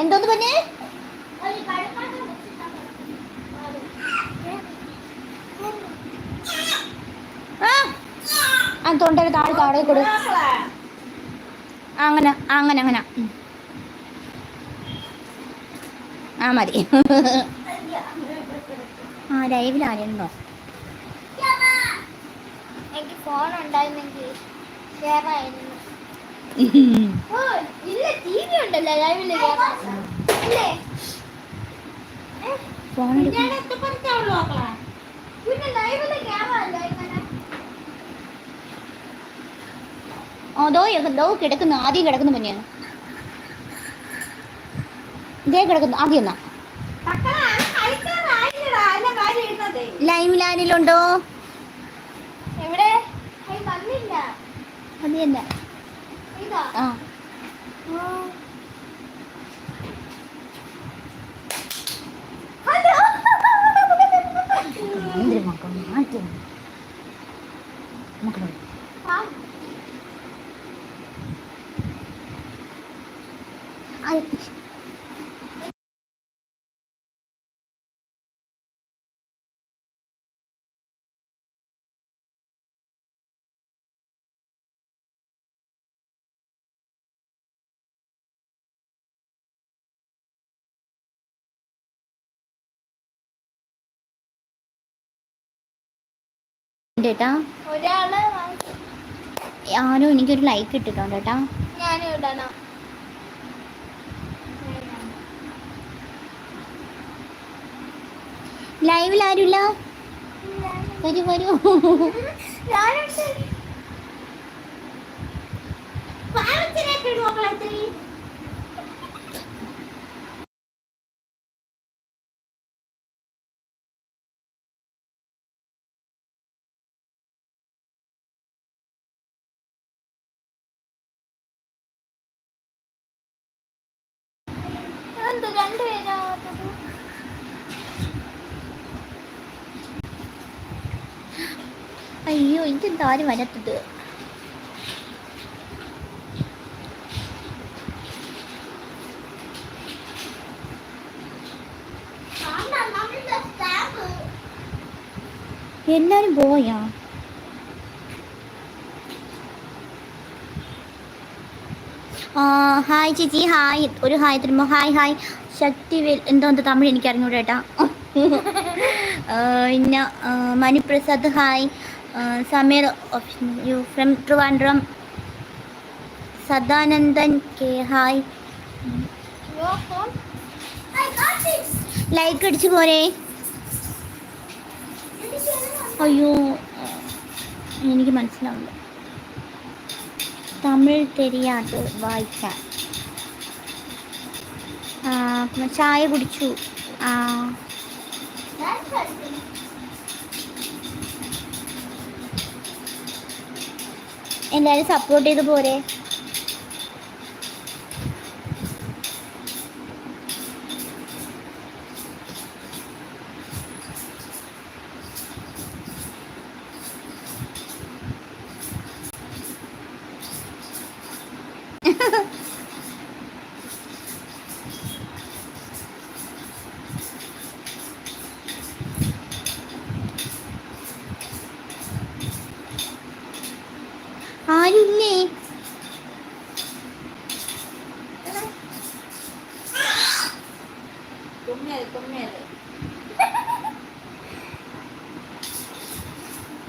എന്തോന്ന് പറഞ്ഞേ? ആ തൊണ്ടയുടെ താഴെ താഴെ കൊടു. അങ്ങനെ അങ്ങനെ അങ്ങനെ. ആ മതി. ആ ലൈവിൽ ആരുണ്ടോ? എനിക്ക് ഫോൺ ഉണ്ടായിരുന്നെങ്കിൽ ഷെയർ ഓ അതോ കിടക്കുന്നു ആദ്യം കിടക്കുന്നു പിന്നെയാണ് ഇതേ കിടക്കുന്നു ആദ്യം എന്നാ ആരെങ്കിലുണ്ടോ എവിടെ അത് തന്നെ. うん。ഉണ്ട് കേട്ടാ. ആരോ എനിക്കൊരു ലൈക്ക് ഇട്ടിട്ടുണ്ട് കേട്ടാ ഞാനും ലൈവിൽ ആരുമില്ല വരൂ വരൂ. ഞാനുണ്ട്. എന്ത് രണ്ടുപേരാവാത്തത് അയ്യോ ഇതെന്താ ആരും വരത്തത്. എല്ലാരും പോയാ? ഹായ് ചേച്ചി ഹായ് ഒരു ഹായ് തരുമ്പോൾ ഹായ് ഹായ് ശക്തി എന്തോ എന്താ തമിഴ് എനിക്ക് അറിഞ്ഞൂടെ പിന്നെ Maniprasad hi Sameer U from Trivandrum Sadanandan K hi. Like അടിച്ചു പോരെ. അയ്യോ എനിക്ക് മനസ്സിലാവില്ല തമിഴ് തെരിയാത് വായിക്കാൻ. ചായ കുടിച്ചു. ആ. എല്ലാവരും സപ്പോർട്ട് ചെയ്ത് പോരെ. ആരുമില്ലേ.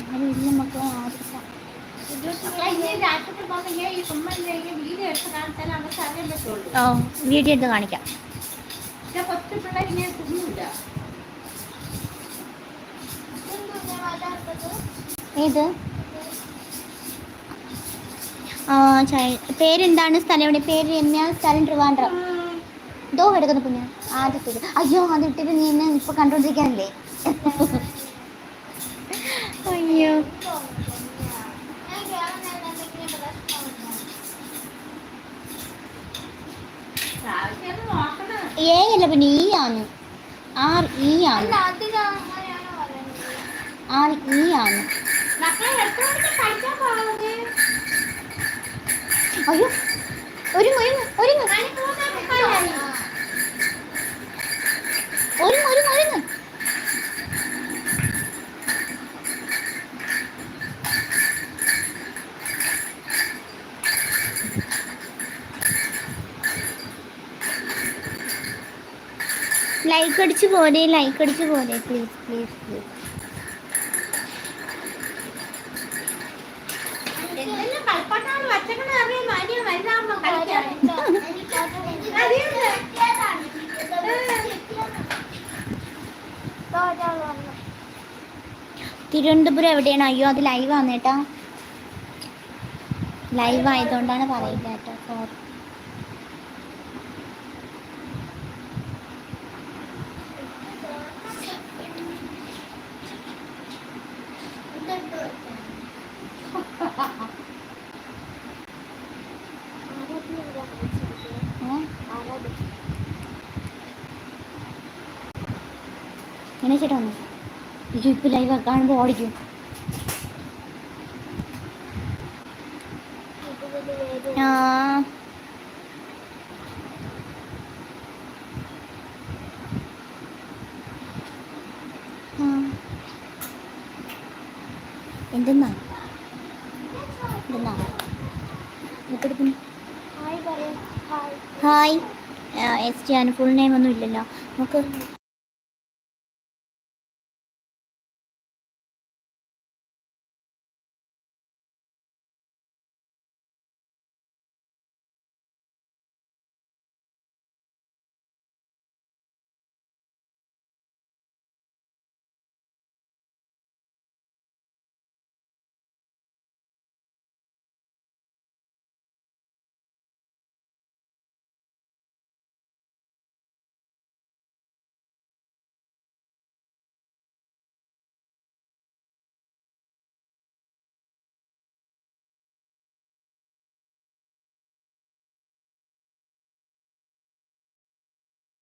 ആരുമില്ല മക്കളെ വീഡിയോ എടുത്ത് കാണിക്കാം. പക്ഷെ കൊച്ചു പിള്ളേർ ഇങ്ങനെ തിന്നില്ല എന്തോ ഞാൻ വല്ലാത്തത് ഏത് ആ ചായ പേരെന്താണ് സ്ഥലം എവിടെ? പേര് രമ്യ സ്ഥലം ട്രിവാൻഡ്രം. ദോ എടുക്കുന്ന പുണ്യ ആദ്യത്തേത് അയ്യോ അത് ഇട്ടിട്ട് നീ എന്നെ ഇപ്പൊ കണ്ടോണ്ടിരിക്കാനല്ലേ അയ്യോ. ഞാൻ കേറുന്നതിന് എന്തെങ്കിലും പ്രശ്നമുണ്ടോ? ഏ അല്ല പിന്നെ ഈ ആണ്. ആർ ഈ ആണ്? ആർ ഈ ആണ്. അയ്യോ ഒരുങ്ങ് ഒരുങ്ങ് ഒരുങ്ങ്. ഒരുങ്ങ് ഒരുങ്ങ് ഒരുങ്ങ് ലൈക്ക് അടിച്ച് പോരെ ലൈക്ക് അടിച്ച് പോരെ പ്ലീസ് പ്ലീസ് പ്ലീസ് തിരുവനന്തപുരം എവിടെയാണ്? അയ്യോ അത് ലൈവ് ആണ് കേട്ടോ. ലൈവ് ആയതുകൊണ്ടാണ് പറയുക കേട്ടോ. സോറി ഇങ്ങനെ ചേട്ടാ വന്നു. അയ്യോ ഇപ്പൊ ലൈവ് കാണുമ്പോൾ ഓടിക്കും. ആ. എന്തെന്നാ? എന്തെന്നാ? ഇതെടുക്കുന്നു hi S T full name ഒന്നും ഇല്ലല്ലോ. നമുക്ക്